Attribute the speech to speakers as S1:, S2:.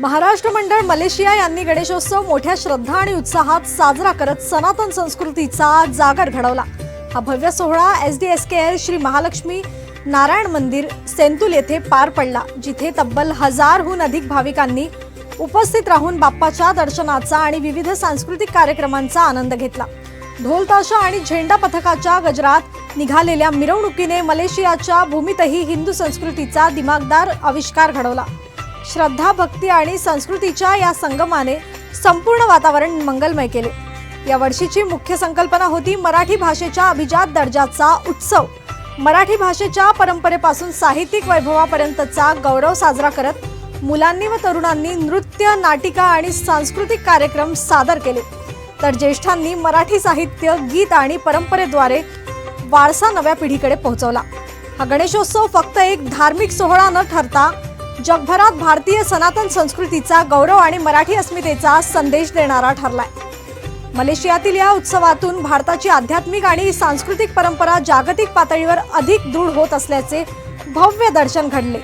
S1: महाराष्ट्र मंडळ मलेशिया यांनी गणेशोत्सव मोठ्या श्रद्धा आणि उत्साहात साजरा करत सनातन संस्कृतीचा जागर घडवला. हा भव्य सोहळा S D S K L Shri Mahalakshmi Narayan मंदिर सेंतुल येथे पार पडला जिथे तब्बल हजारहून अधिक भाविकांनी उपस्थित राहून बाप्पाच्या दर्शनाचा आणि विविध सांस्कृतिक कार्यक्रमांचा आनंद घेतला. ढोलताशा आणि झेंडा पथकाच्या गजरात निघालेल्या मिरवणुकीने मलेशियाच्या भूमीतही हिंदू संस्कृतीचा दिमागदार आविष्कार घडवला. श्रद्धा भक्ती आणि संस्कृतीच्या या संगमाने संपूर्ण वातावरण मंगलमय केले. या वर्षीची मुख्य संकल्पना होती मराठी भाषेच्या अभिजात दर्जाचा उत्सव. मराठी भाषेच्या परंपरेपासून साहित्यिक वैभवापर्यंतचा गौरव साजरा करत मुलांनी व तरुणांनी नृत्य नाटिका आणि सांस्कृतिक कार्यक्रम सादर केले. तर ज्येष्ठांनी मराठी साहित्य गीत आणि परंपरेद्वारे वारसा नव्या पिढीकडे पोहोचवला. हा गणेशोत्सव फक्त एक धार्मिक सोहळा न ठरता जगभरात भारतीय सनातन संस्कृतीचा गौरव आणि मराठी अस्मितेचा संदेश देणारा ठरलाय. मलेशियातील या उत्सवातून भारताची आध्यात्मिक आणि सांस्कृतिक परंपरा जागतिक पातळीवर अधिक दृढ होत असल्याचे भव्य दर्शन घडले.